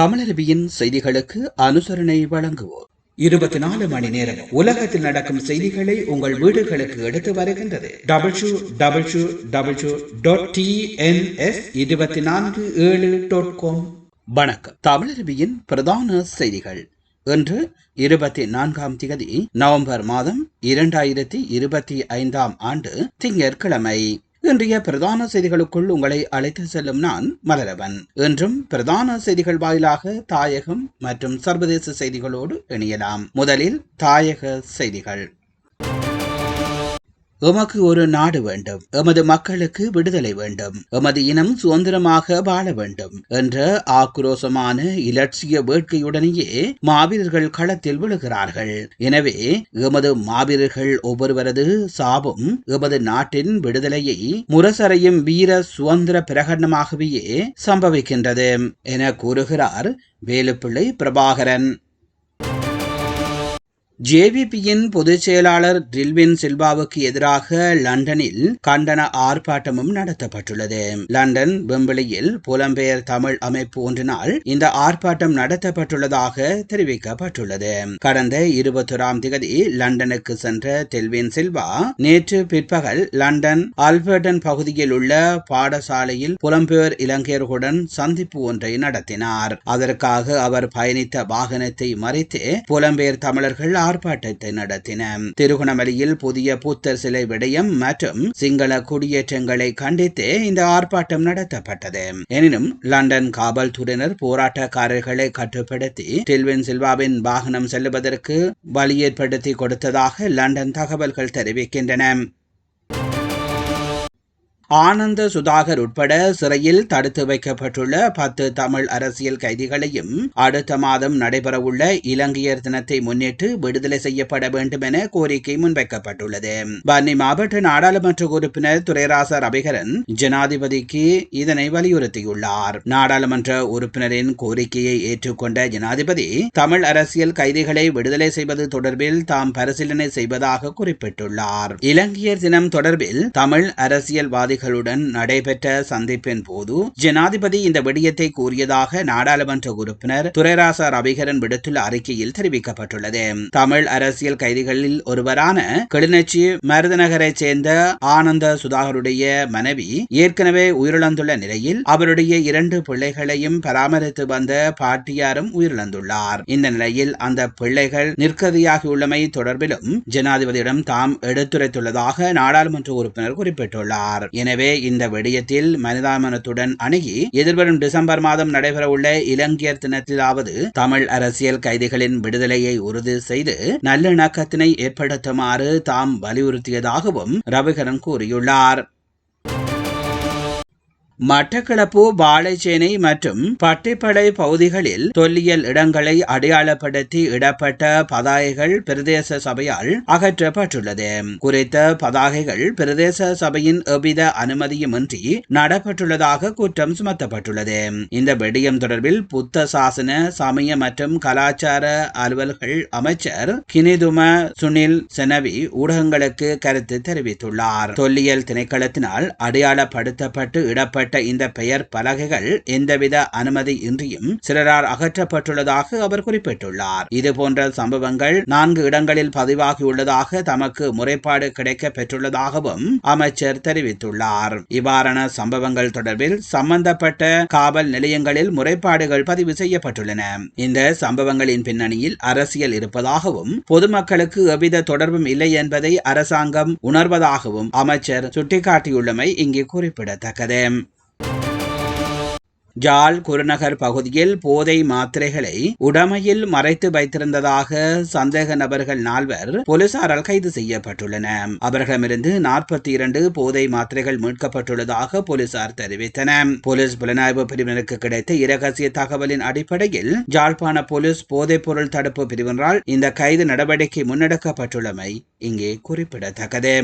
தமிழருவியின் செய்திகளுக்கு அனுசரணை வழங்குவோர். இருபத்தி நாலு மணி நேரம் உலகத்தில் நடக்கும் செய்திகளை உங்கள் வீடுகளுக்கு எடுத்து வருகின்றது. W W W dot இருபத்தி நான்கு ஏழு டாட் காம் வணக்கம். தமிழருவியின் பிரதான செய்திகள். இன்று இருபத்தி நான்காம் திகதி நவம்பர் மாதம் இரண்டாயிரத்தி இருபத்தி ஐந்தாம் ஆண்டு திங்கட்கிழமை. இன்றைய பிரதான செய்திகளுக்குள் உங்களை அழைத்து செல்லும் நான் மலரவன். இன்றும் பிரதான செய்திகள் வாயிலாக தாயகம் மற்றும் சர்வதேச செய்திகளோடு இணையலாம். முதலில் தாயக செய்திகள். எமக்கு ஒரு நாடு வேண்டும். எமது மக்களுக்கு விடுதலை வேண்டும். எமது இனம் சுதந்திரமாக வாழ வேண்டும் என்ற ஆக்ரோசமான இலட்சிய வேட்கையுடனேயே மாவீரர்கள் களத்தில் விழுகிறார்கள். எனவே எமது மாவீரர்கள் ஒவ்வொருவரது சாபம் எமது நாட்டின் விடுதலையை முரசறையும் வீர சுதந்திர பிரகடனமாகவே சம்பவிக்கின்றது என கூறுகிறார் வேலுப்பிள்ளை பிரபாகரன். ஜேவிபியின் பொதுச் செயலாளர் டில்வின் சில்வாவுக்கு எதிராக லண்டனில் கண்டன ஆர்ப்பாட்டமும் நடத்தப்பட்டுள்ளது. லண்டன் வெம்பிளியில் புலம்பெயர் தமிழ் அமைப்பு ஒன்றினால் இந்த ஆர்ப்பாட்டம் நடத்தப்பட்டுள்ளதாக தெரிவிக்கப்பட்டுள்ளது. கடந்த இருபத்தொராம் தேதி லண்டனுக்கு சென்ற டெல்வின் சில்வா நேற்று பிற்பகல் லண்டன் ஆல்பர்டன் பகுதியில் உள்ள பாடசாலையில் புலம்பெயர் இலங்கையர்களுடன் சந்திப்பு ஒன்றை நடத்தினார். அதற்காக அவர் பயணித்த வாகனத்தை மறைத்து புலம்பெயர் தமிழர்கள் ஆர்ப்பாட்டத்தை நடத்தின. திருகோணமலையில் புதிய புத்தர் சிலை விடயம் மற்றும் சிங்கள குடியேற்றங்களை கண்டித்து இந்த ஆர்ப்பாட்டம் நடத்தப்பட்டது. எனினும் லண்டன் காவல்துறையினர் போராட்டக்காரர்களை கட்டுப்படுத்தி டில்வின் சில்வாவின் வாகனம் செல்லுவதற்கு வழி ஏற்படுத்தி கொடுத்ததாக லண்டன் தகவல்கள் தெரிவிக்கின்றன. ஆனந்த சுதாகர் உட்பட சிறையில் தடுத்து வைக்கப்பட்டுள்ள பத்து தமிழ் அரசியல் கைதிகளையும் அடுத்த மாதம் நடைபெறவுள்ள இலங்கையர் தினத்தை முன்னிட்டு விடுதலை செய்யப்பட வேண்டும் என கோரிக்கை முன்வைக்கப்பட்டுள்ளது. பன்னி மாவட்ட நாடாளுமன்ற உறுப்பினர் துரைராச ரவிகரன் ஜனாதிபதிக்கு இதனை வலியுறுத்தியுள்ளார். நாடாளுமன்ற உறுப்பினரின் கோரிக்கையை ஏற்றுக்கொண்ட ஜனாதிபதி தமிழ் அரசியல் கைதிகளை விடுதலை செய்வது தொடர்பில் தாம் பரிசீலனை செய்வதாக குறிப்பிட்டுள்ளார். இலங்கையர் தினம் தொடர்பில் தமிழ் அரசியல்வாதிகள் அதிகாரிகளுடன் நடைபெற்ற சந்திப்பின் போது ஜனாதிபதி இந்த விடயத்தை கூறியதாக நாடாளுமன்ற உறுப்பினர் துரைராசா ரவிகரன் விடுத்துள்ள அறிக்கையில் தெரிவிக்கப்பட்டுள்ளது. தமிழ் அரசியல் கைதிகளில் ஒருவரான கிளிநொச்சி மருதநகரைச் சேர்ந்த ஆனந்த சுதாகருடைய மனைவி ஏற்கனவே உயிரிழந்துள்ள நிலையில் அவருடைய இரண்டு பிள்ளைகளையும் பராமரித்து வந்த பாட்டியாரும் உயிரிழந்துள்ளார். இந்த நிலையில் அந்த பிள்ளைகள் நிற்கதியாகியுள்ளமை தொடர்பிலும் ஜனாதிபதியிடம் தாம் எடுத்துரைத்துள்ளதாக நாடாளுமன்ற உறுப்பினர் குறிப்பிட்டுள்ளார். என எனவே இந்த விடயத்தில் மனிதாமனத்துடன் அணுகி எதிர்வரும் டிசம்பர் மாதம் நடைபெறவுள்ள இலங்கையர் தினத்திலாவது தமிழ் அரசியல் கைதிகளின் விடுதலையை உறுதி செய்து நல்லிணக்கத்தினை ஏற்படுத்துமாறு தாம் வலியுறுத்தியதாகவும் ரவிகரன் கூறியுள்ளார். மட்டக்களப்பு வாழைச்சேனை மற்றும் பட்டிப்படை பகுதிகளில் தொல்லியல் இடங்களை அடையாளப்படுத்தி இடப்பட்ட பதாகைகள் பிரதேச சபையால் அகற்றப்பட்டுள்ளது. குறித்த பதாகைகள் பிரதேச சபையின் எவ்வித அனுமதியுமின்றி நடப்பட்டுள்ளதாக குற்றம் சுமத்தப்பட்டுள்ளது. இந்த விடயம் தொடர்பில் புத்த சாசன சமய மற்றும் கலாச்சார அலுவல்கள் அமைச்சர் கினிதும சுனில் செனவி ஊடகங்களுக்கு கருத்து தெரிவித்துள்ளார். தொல்லியல் திணைக்களத்தினால் அடையாளப்படுத்தப்பட்டு இடப்பட்ட வெளியிடப்பட்ட இந்த பெயர் பலகைகள் எந்தவித அனுமதி இன்றியும் சிலரால் அகற்றப்பட்டுள்ளதாக அவர் குறிப்பிட்டுள்ளார். இதுபோன்ற சம்பவங்கள் நான்கு இடங்களில் பதிவாகியுள்ளதாக தமக்கு முறைப்பாடு கிடைக்க பெற்றுள்ளதாகவும் அமைச்சர் தெரிவித்துள்ளார். இவ்வாறான சம்பவங்கள் தொடர்பில் சம்பந்தப்பட்ட காவல் நிலையங்களில் முறைப்பாடுகள் பதிவு செய்யப்பட்டுள்ளன. இந்த சம்பவங்களின் பின்னணியில் அரசியல் இருப்பதாகவும் பொதுமக்களுக்கு எவ்வித தொடர்பும் இல்லை என்பதை அரசாங்கம் உணர்வதாகவும் அமைச்சர் சுட்டிக்காட்டியுள்ளமை இங்கே குறிப்பிடத்தக்கது. ஜால் குருநகர் பகுதியில் போதை மாத்திரைகளை உடமையில் மறைத்து வைத்திருந்ததாக சந்தேக நபர்கள் நால்வர் போலீசாரால் கைது செய்யப்பட்டுள்ளன அவர்களிடமிருந்து நாற்பத்தி இரண்டு போதை மாத்திரைகள் மீட்கப்பட்டுள்ளதாக போலீசார் தெரிவித்தனர். போலீஸ் புலனாய்வு பிரிவினருக்கு கிடைத்த இரகசிய தகவலின் அடிப்படையில் ஜாழ்ப்பாண போலீஸ் போதைப் பொருள் தடுப்பு பிரிவினரால் இந்த கைது நடவடிக்கை முன்னெடுக்கப்பட்டுள்ளமை இங்கே குறிப்பிடத்தக்கது.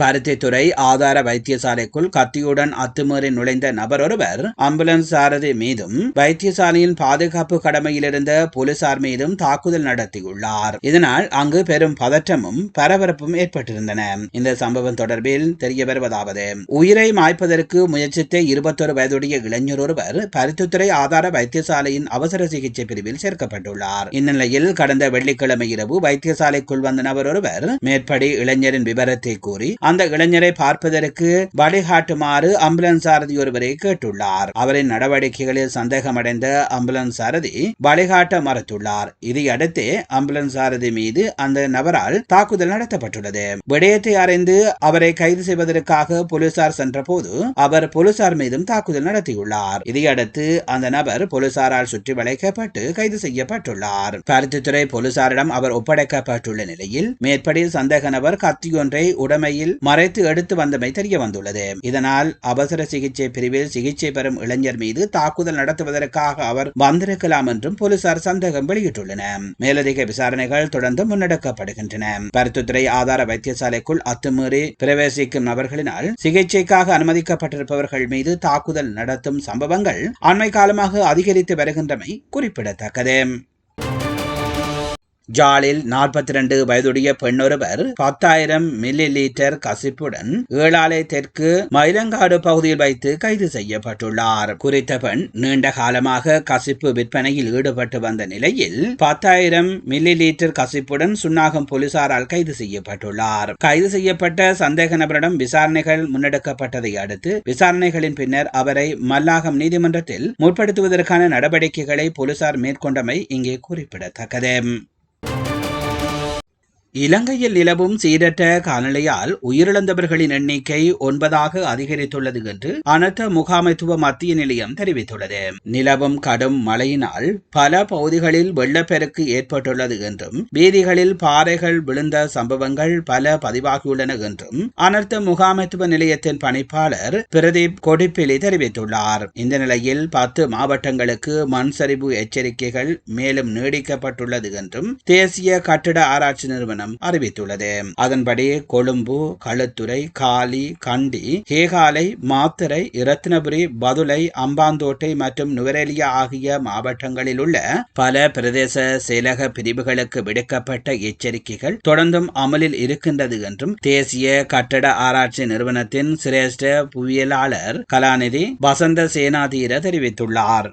பருத்தித்துறை ஆதார வைத்தியசாலைக்குள் கத்தியுடன் அத்துமீறி நுழைந்த நபர் ஒருவர் ஆம்புலன்ஸ் சாரதி மீதும் வைத்தியசாலையின் பாதுகாப்பு கடமையில் இருந்த போலீசார் மீதும் தாக்குதல் நடத்தியுள்ளார். இதனால் அங்கு பெரும் பதற்றமும் பரபரப்பும் ஏற்பட்டிருந்தன. இந்த சம்பவம் தொடர்பில் தெரிய வருவதாவது உயிரை மாய்ப்பதற்கு முயற்சித்த இருபத்தொரு வயதுடைய இளைஞர் ஒருவர் பருத்தித்துறை ஆதார வைத்தியசாலையின் அவசர சிகிச்சை பிரிவில் சேர்க்கப்பட்டுள்ளார். இந்நிலையில் கடந்த வெள்ளிக்கிழமை இரவு வைத்தியசாலைக்குள் வந்த நபர் ஒருவர் மேற்படி இளைஞரின் விவரத்தை கூறி அந்த இளைஞரை பார்ப்பதற்கு வழிகாட்டுமாறு அம்புலன்ஸ் சாரதி ஒருவரை கேட்டுள்ளார். அவரின் நடவடிக்கைகளில் சந்தேகமடைந்த அம்புலன்ஸ் சாரதி வழிகாட்ட மறுத்துள்ளார். இதையடுத்து அம்புலன்ஸ் சாரதி மீது அந்த நபரால் தாக்குதல் நடத்தப்பட்டுள்ளது. விடயத்தை அறிந்து அவரை கைது செய்வதற்காக போலீசார் சென்றபோது அவர் போலீசார் மீதும் தாக்குதல் நடத்தியுள்ளார். இதையடுத்து அந்த நபர் போலீசாரால் சுற்றி வளைக்கப்பட்டு கைது செய்யப்பட்டுள்ளார். பருத்தித்துறை போலீசாரிடம் அவர் ஒப்படைக்கப்பட்டுள்ள நிலையில் மேற்படி சந்தேக நபர் கத்தியொன்றை உடமையில் மறைத்து எடுத்து வந்தமை தெரிய வந்துள்ளது. இதனால் அவசர சிகிச்சை பிரிவில் சிகிச்சை பெறும் இளைஞர் மீது தாக்குதல் நடத்துவதற்காக அவர் வந்திருக்கலாம் என்றும் போலீசார் சந்தேகம் வெளியிட்டுள்ளனர். மேலதிக விசாரணைகள் தொடர்ந்து முன்னெடுக்கப்படுகின்றன. பருத்துத்துறை ஆதார வைத்தியசாலைக்குள் அத்துமீறி பிரவேசிக்கும் நபர்களினால் சிகிச்சைக்காக அனுமதிக்கப்பட்டிருப்பவர்கள் மீது தாக்குதல் நடத்தும் சம்பவங்கள் அண்மை காலமாக அதிகரித்து வருகின்றமை குறிப்பிடத்தக்கது. ஜாலில் நாற்பத்தி இரண்டு வயதுடைய பெண்ணொருவர் பத்தாயிரம் மில்லி லீட்டர் கசிப்புடன் ஏழாலை தெற்கு மயிலங்காடு பகுதியில் வைத்து கைது செய்யப்பட்டுள்ளார். குறித்த பெண் நீண்ட காலமாக கசிப்பு விற்பனையில் ஈடுபட்டு வந்த நிலையில் பத்தாயிரம் மில்லி லீட்டர் கசிப்புடன் சுன்னாகம் போலீசாரால் கைது செய்யப்பட்டுள்ளார். கைது செய்யப்பட்ட சந்தேக நபரிடம் விசாரணைகள் முன்னெடுக்கப்பட்டதை அடுத்து விசாரணைகளின் பின்னர் அவரை மல்லாகம் நீதிமன்றத்தில் முற்படுத்துவதற்கான நடவடிக்கைகளை போலீசார் மேற்கொண்டமை இங்கே குறிப்பிடத்தக்கது. இலங்கையில் நிலவும் சீரற்ற காலநிலையால் உயிரிழந்தவர்களின் எண்ணிக்கை ஒன்பதாக அதிகரித்துள்ளது என்று அனர்த்த முகாமைத்துவ மத்திய நிலையம் தெரிவித்துள்ளது. நிலவும் கடும் மழையினால் பல பகுதிகளில் வெள்ளப்பெருக்கு ஏற்பட்டுள்ளது என்றும் வீதிகளில் பாறைகள் விழுந்த சம்பவங்கள் பல பதிவாகியுள்ளன என்றும் அனர்த்த முகாமைத்துவ நிலையத்தின் பணிப்பாளர் பிரதீப் கொடிப்பிலி தெரிவித்துள்ளார். இந்த நிலையில் பத்து மாவட்டங்களுக்கு மண் சரிவு எச்சரிக்கைகள் மேலும் நீடிக்கப்பட்டுள்ளது என்றும் தேசிய கட்டிட ஆராய்ச்சி நிறுவனம் நிறுவனம் அறிவித்துள்ளது. அதன்படி கொழும்பு களுத்துறை காலி கண்டி கேகாலை மாத்திரை இரத்தினபுரி பதுளை அம்பாந்தோட்டை மற்றும் நுவரெலியா ஆகிய மாவட்டங்களில் உள்ள பல பிரதேச செயலக பிரிவுகளுக்கு விடுக்கப்பட்ட எச்சரிக்கைகள் தொடர்ந்தும் அமலில் இருக்கின்றது என்றும் தேசிய கட்டட ஆராய்ச்சி நிறுவனத்தின் சிரேஷ்ட புவியியலாளர் கலாநிதி வசந்த சேனாதீர தெரிவித்துள்ளார்.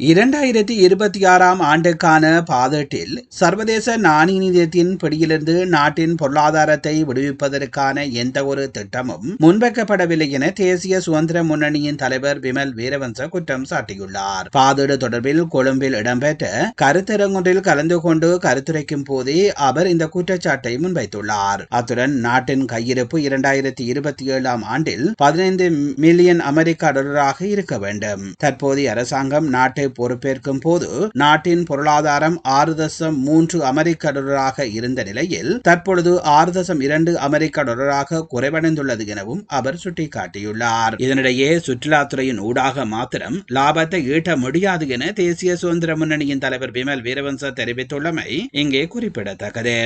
இரண்டாயிரத்தி இருபத்தி ஆறாம் ஆண்டுக்கான பாதட்டில் சர்வதேச நாணய நிதியத்தின் பிடியிலிருந்து நாட்டின் பொருளாதாரத்தை விடுவிப்பதற்கான எந்த ஒரு திட்டமும் முன்வைக்கப்படவில்லை என தேசிய சுதந்திர முன்னணியின் தலைவர் விமல் வீரவன்ச குற்றம் சாட்டியுள்ளார். பாதீடு தொடர்பில் கொழும்பில் இடம்பெற்ற கருத்தரங்கொன்றில் கலந்து கொண்டு கருத்துரைக்கும் போதே அவர் இந்த குற்றச்சாட்டை முன்வைத்துள்ளார். அத்துடன் நாட்டின் கையிருப்பு இரண்டாயிரத்தி இருபத்தி ஏழாம் ஆண்டில் பதினைந்து மில்லியன் அமெரிக்க டாலராக இருக்க வேண்டும். தற்போதைய அரசாங்கம் நாட்டை பொறுப்பேற்கும் போது நாட்டின் பொருளாதாரம் ஆறு தசம் மூன்று அமெரிக்க டாலராக இருந்த நிலையில் தற்பொழுது ஆறு தசம் இரண்டு அமெரிக்க டாலராக குறைவடைந்துள்ளது எனவும் அவர் சுட்டிக்காட்டியுள்ளார். இதனிடையே சுற்றுலாத்துறையின் ஊடாக மாத்திரம் லாபத்தை ஈட்ட முடியாது என தேசிய சுதந்திர முன்னணியின் தலைவர் விமல் வீரவன்ச தெரிவித்துள்ளமை இங்கே குறிப்பிடத்தக்கது.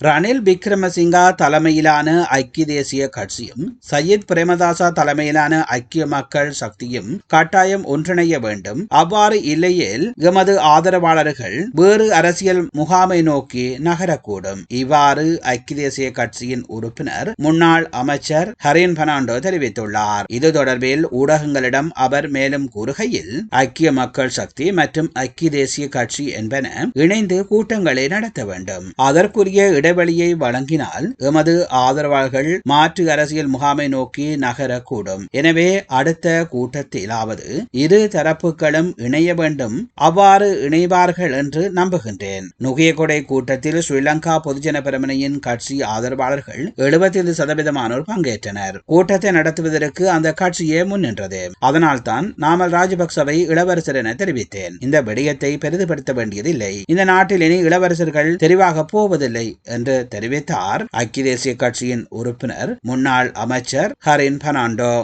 ரணில் விக்ரமசிங்கா தலைமையிலான ஐக்கிய தேசிய கட்சியும் சையீத் பிரேமதாசா தலைமையிலான ஐக்கிய மக்கள் சக்தியும் கட்டாயம் ஒன்றிணைய வேண்டும். அவ்வாறு இல்லையில் எமது ஆதரவாளர்கள் வேறு அரசியல் முகாமை நோக்கி நகரக்கூடும். இவ்வாறு ஐக்கிய தேசிய கட்சியின் உறுப்பினர் முன்னாள் அமைச்சர் ஹரின் பெர்னாண்டோ தெரிவித்துள்ளார். இது தொடர்பில் ஊடகங்களிடம் அவர் மேலும் கூறுகையில் ஐக்கிய மக்கள் சக்தி மற்றும் ஐக்கிய தேசிய கட்சி என்பன இணைந்து கூட்டங்களை நடத்த வேண்டும். அதற்குரிய இட இடைவெளியை வழங்கினால் எமது ஆதரவாளர்கள் மாற்று அரசியல் முகாமை நோக்கி நகரக்கூடும். எனவே அடுத்த கூட்டத்திலாவது இரு தரப்புகளும் இணைய வேண்டும். அவ்வாறு இணைவார்கள் என்று நம்புகின்றேன். நுகையகொடை கூட்டத்தில் ஸ்ரீலங்கா பொதுஜன பிரமணியின் கட்சி ஆதரவாளர்கள் எழுபத்தி சதவீதமானோர் பங்கேற்றனர். கூட்டத்தை நடத்துவதற்கு அந்த கட்சியே முன்னின்றது அதனால்தான் நாமல் ராஜபக்சவை இளவரசர் என தெரிவித்தேன். இந்த விடயத்தை பெரிதுபடுத்த வேண்டியதில்லை. இந்த நாட்டில் இனி இளவரசர்கள் தெரிவாக போவதில்லை என்று தெரிவித்தார். ஐக்கிய தேசிய கட்சியின் உறுப்பினர் முன்னாள் அமைச்சர் ஹரின் பெர்னாண்டோ.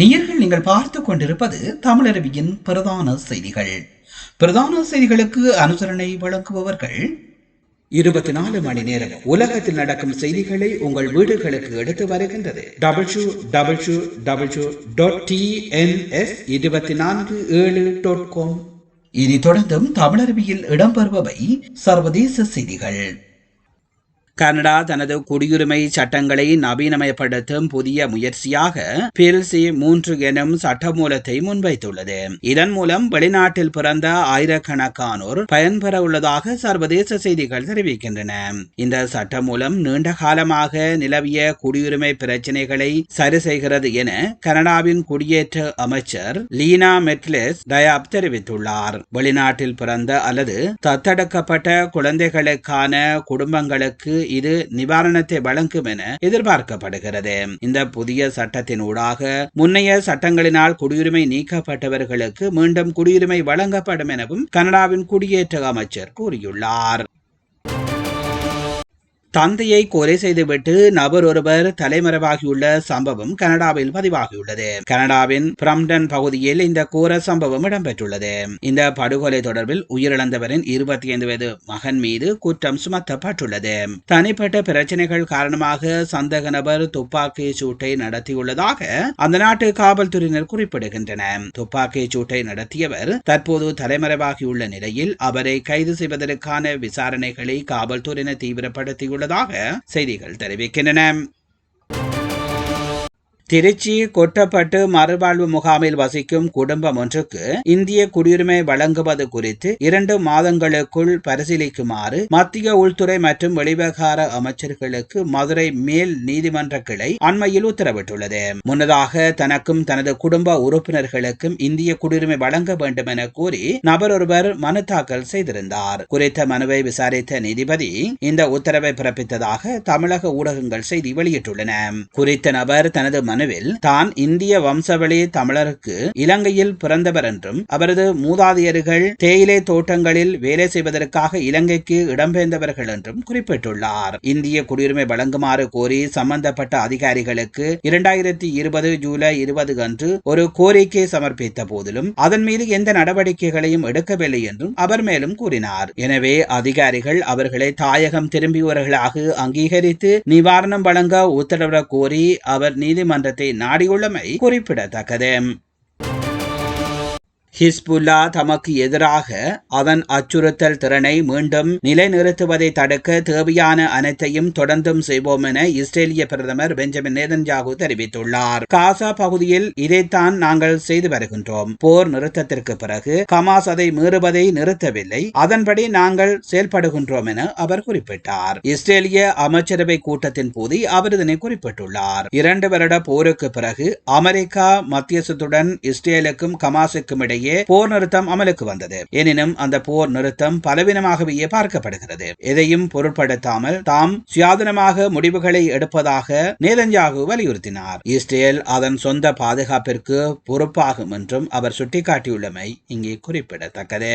நேர்கள் நீங்கள் பார்த்துக் கொண்டிருப்பது தமிழருவியின் பிரதான செய்திகள். பிரதான செய்திகளுக்கு அனுசரணை வழங்குபவர்கள். இருபத்தி நாலு மணி நேரம் உலகத்தில் நடக்கும் செய்திகளை உங்கள் வீடுகளுக்கு எடுத்து வருகின்றது. W W W dot DNS இருபத்தி நான்கு ஏழு டாட் காம் இனி தொடர்ந்தும் தமிழருவியில் இடம்பெறுபவை சர்வதேச செய்திகள். கனடா தனது குடியுரிமை சட்டங்களை நவீனமயப்படுத்தும் புதிய முயற்சியாக பில்சி மூன்று எனும் சட்டமூலத்தை முன்வைத்துள்ளது. இதன் மூலம் வெளிநாட்டில் பிறந்த ஆயிரக்கணக்கானோர் பயன்பெற உள்ளதாக சர்வதேச செய்திகள் தெரிவிக்கின்றன. இந்த சட்டம் மூலம் நீண்ட காலமாக நிலவிய குடியுரிமை பிரச்சினைகளை சரி செய்கிறது என கனடாவின் குடியேற்ற அமைச்சர் லீனா மெட்லெஸ் டயாப் தெரிவித்துள்ளார். வெளிநாட்டில் பிறந்த அல்லது தத்தெடுக்கப்பட்ட குழந்தைகளுக்கான குடும்பங்களுக்கு இது நிவாரணத்தை வழங்கும் என எதிர்பார்க்கப்படுகிறது. இந்த புதிய சட்டத்தின் ஊடாக முன்னைய சட்டங்களினால் குடியுரிமை நீக்கப்பட்டவர்களுக்கு மீண்டும் குடியுரிமை வழங்கப்படும் எனவும் கனடாவின் குடியேற்ற அமைச்சர் கூறியுள்ளார். தந்தையை கொலை செய்துவிட்டு நபர் ஒருவர் தலைமறைவாகியுள்ள சம்பவம் கனடாவில் பதிவாகியுள்ளது. கனடாவின் பிரம்டன் பகுதியில் இந்த கோர சம்பவம் இடம்பெற்றுள்ளது. இந்த படுகொலை தொடர்பில் உயிரிழந்தவரின் இருபத்தி ஐந்து வயது மகன் மீது குற்றம் சுமத்தப்பட்டுள்ளது. தனிப்பட்ட பிரச்சனைகள் காரணமாக சந்தக நபர் துப்பாக்கி சூட்டை நடத்தியுள்ளதாக அந்த நாட்டு காவல்துறையினர் குறிப்பிடுகின்றனர் துப்பாக்கி சூட்டை நடத்தியவர் தற்போது தலைமறைவாகியுள்ள நிலையில் அவரை கைது செய்வதற்கான விசாரணைகளை காவல்துறையினர் தீவிரப்படுத்தியுள்ளனர். உள்ளதாக செய்திகள் தெரிவிக்கின்றன. திருச்சி கொட்டப்பட்டு மறுவாழ்வு முகாமில் வசிக்கும் குடும்பம் ஒன்றுக்கு இந்திய குடியுரிமை வழங்குவது குறித்து இரண்டு மாதங்களுக்குள் பரிசீலிக்குமாறு மத்திய உள்துறை மற்றும் வெளிவகார அமைச்சர்களுக்கு மதுரை மேல் நீதிமன்ற கிளை அண்மையில் உத்தரவிட்டுள்ளது. முன்னதாக தனக்கும் தனது குடும்ப உறுப்பினர்களுக்கும் இந்திய குடியுரிமை வழங்க வேண்டும் என கூறி நபர் ஒருவர் மனு தாக்கல் செய்திருந்தார். குறித்த மனுவை விசாரித்த நீதிபதி இந்த உத்தரவை பிறப்பித்ததாக தமிழக ஊடகங்கள் செய்தி வெளியிட்டுள்ளன. குறித்த நபர் தனது மனுவில் தான் இந்திய வம்சவழி தமிழருக்கு இலங்கையில் பிறந்தவர் என்றும் அவரது மூதாதையர்கள் தேயிலை தோட்டங்களில் வேலை செய்வதற்காக இலங்கைக்கு இடம்பெயர்ந்தவர்கள் என்றும் குறிப்பிட்டுள்ளார். இந்திய குடியுரிமை வழங்குமாறு கோரி சம்பந்தப்பட்ட அதிகாரிகளுக்கு இரண்டாயிரத்தி இருபது ஜூலை இருபது அன்று ஒரு கோரிக்கை சமர்ப்பித்த போதிலும் அதன் மீது எந்த நடவடிக்கைகளையும் எடுக்கவில்லை என்றும் அவர் மேலும் கூறினார். எனவே அதிகாரிகள் அவர்களை தாயகம் திரும்பியவர்களாக அங்கீகரித்து நிவாரணம் வழங்க உத்தரவிடக் கோரி அவர் நீதிமன்ற நீதிமன்றத்தை நாடியுள்ளமை குறிப்பிடத்தக்கது. ஹிஸ்புல்லா தமக்கு எதிராக அதன் அச்சுறுத்தல் திறனை மீண்டும் நிலைநிறுத்துவதை தடுக்க தேவையான அனைத்தையும் தொடர்ந்தும் செய்வோம் என இஸ்ரேலிய பிரதமர் பெஞ்சமின் நேதன்ஜாகு தெரிவித்துள்ளார். காசா பகுதியில் இதைத்தான் நாங்கள் செய்து வருகின்றோம். போர் நிறுத்தத்திற்கு பிறகு கமாஸ் அதை மீறுவதை நிறுத்தவில்லை. அதன்படி நாங்கள் செயல்படுகின்றோம் என அவர் குறிப்பிட்டார். இஸ்ரேலிய அமைச்சரவை கூட்டத்தின் போது அவர் இதனை குறிப்பிட்டுள்ளார். இரண்டு வருட போருக்கு பிறகு அமெரிக்கா மத்தியசத்துடன் இஸ்ரேலுக்கும் கமாசுக்கும் இடையே இடையே போர் நிறுத்தம் அமலுக்கு வந்தது. எனினும் அந்த போர் நிறுத்தம் பலவீனமாகவே பார்க்கப்படுகிறது. எதையும் பொருட்படுத்தாமல் தாம் சுயாதனமாக முடிவுகளை எடுப்பதாக நேதன்யாகு வலியுறுத்தினார். இஸ்ரேல் அதன் சொந்த பாதுகாப்பிற்கு பொறுப்பாகும் என்றும் அவர் சுட்டிக்காட்டியுள்ளமை இங்கே குறிப்பிடத்தக்கது.